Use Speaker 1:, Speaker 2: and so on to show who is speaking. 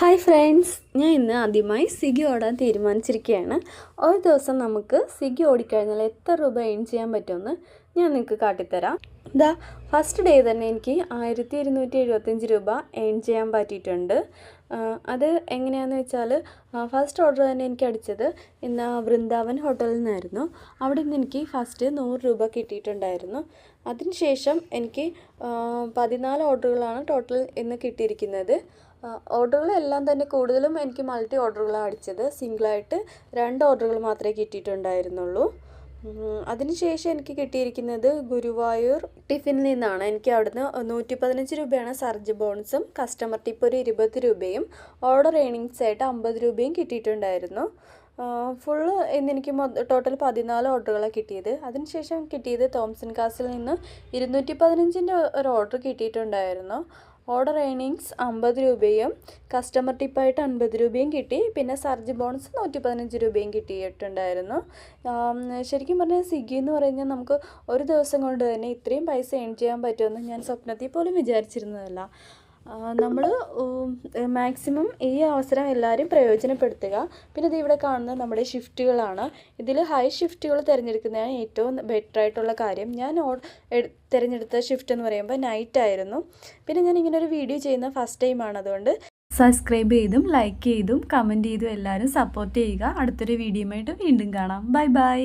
Speaker 1: Hi friends ഞാൻ ഇന്ന് ആദ്യമായി സ്വിഗ്ഗി ഓടാൻ തീരുമാനിച്ചിരിക്കുകയാണ്. ഒരു ദിവസം നമുക്ക് സ്വിഗ്ഗി ഓടിക്കഴിഞ്ഞാൽ എത്ര രൂപ ഏൺ ചെയ്യാൻ പറ്റുമെന്ന് ഞാൻ നിങ്ങൾക്ക് കാട്ടിത്തരാം. ഇതാ ഫസ്റ്റ് ഡേ തന്നെ എനിക്ക് ആയിരത്തി ഇരുന്നൂറ്റി എഴുപത്തഞ്ച് രൂപ ഏൺ ചെയ്യാൻ പറ്റിയിട്ടുണ്ട്. അത് എങ്ങനെയാണെന്ന് വെച്ചാൽ ഫസ്റ്റ് ഓർഡർ തന്നെ എനിക്ക് അടിച്ചത് ഇന്ന് വൃന്ദാവൻ ഹോട്ടലിൽ നിന്നായിരുന്നു. അവിടെ നിന്ന് എനിക്ക് ഫസ്റ്റ് നൂറ് രൂപ കിട്ടിയിട്ടുണ്ടായിരുന്നു. അതിനുശേഷം എനിക്ക് പതിനാല് ഓർഡറുകളാണ് ടോട്ടൽ ഇന്ന് കിട്ടിയിരിക്കുന്നത്. ഓർഡറുകളെല്ലാം തന്നെ കൂടുതലും എനിക്ക് മൾട്ടി ഓർഡറുകളാണ് അടിച്ചത്. സിംഗിളായിട്ട് രണ്ട് ഓർഡറുകൾ മാത്രമേ കിട്ടിയിട്ടുണ്ടായിരുന്നുള്ളൂ. അതിനുശേഷം എനിക്ക് കിട്ടിയിരിക്കുന്നത് ഗുരുവായൂർ ടിഫിനിൽ നിന്നാണ്. എനിക്ക് അവിടുന്ന് നൂറ്റി പതിനഞ്ച് രൂപയാണ് സർജ് ബോൺസും കസ്റ്റമർ ടിപ്പ് ഒരു ഇരുപത് രൂപയും ഓർഡർ ഏണിങ്സ് ആയിട്ട് അമ്പത് രൂപയും കിട്ടിയിട്ടുണ്ടായിരുന്നു. ഫുള്ള് ഇന്ന് എനിക്ക് ടോട്ടൽ പതിനാല് ഓർഡറുകളാണ് കിട്ടിയത്. അതിനുശേഷം കിട്ടിയത് തോംസൺ കാസിൽ നിന്ന് ഇരുന്നൂറ്റി പതിനഞ്ചിന്റെ ഒരു ഓർഡർ കിട്ടിയിട്ടുണ്ടായിരുന്നു. ഓർഡർ ഏണിങ്സ് അമ്പത് രൂപയും കസ്റ്റമർ ടിപ്പായിട്ട് അൻപത് രൂപയും കിട്ടി. പിന്നെ സർജ് ബോണസ് നൂറ്റി പതിനഞ്ച് രൂപയും കിട്ടിയിട്ടുണ്ടായിരുന്നു. ശരിക്കും പറഞ്ഞാൽ സ്വിഗ്ഗി എന്ന് പറഞ്ഞാൽ നമുക്ക് ഒരു ദിവസം കൊണ്ട് തന്നെ ഇത്രയും പൈസ ഏൺ ചെയ്യാൻ പറ്റുമെന്ന് ഞാൻ സ്വപ്നത്തിൽ പോലും വിചാരിച്ചിരുന്നതല്ല. നമ്മൾ മാക്സിമം ഈ അവസരം എല്ലാവരും പ്രയോജനപ്പെടുത്തുക. പിന്നെ ഇത് ഇവിടെ കാണുന്നത് നമ്മുടെ ഷിഫ്റ്റുകളാണ് ഇതിൽ ഹൈ ഷിഫ്റ്റുകൾ തിരഞ്ഞെടുക്കുന്നതാണ് ഏറ്റവും ബെറ്റർ ആയിട്ടുള്ള കാര്യം. ഞാൻ തിരഞ്ഞെടുത്ത ഷിഫ്റ്റ് എന്ന് പറയുമ്പോൾ നൈറ്റ് ആയിരുന്നു. പിന്നെ ഞാൻ ഇങ്ങനെ ഒരു വീഡിയോ ചെയ്യുന്ന ഫസ്റ്റ് ടൈമാണ് അതുകൊണ്ട്. സബ്സ്ക്രൈബ് ചെയ്തും ലൈക്ക് ചെയ്തും കമന്റ് ചെയ്തും എല്ലാവരും സപ്പോർട്ട് ചെയ്യുക. അടുത്തൊരു വീഡിയോയുമായിട്ട് വീണ്ടും കാണാം. Bye bye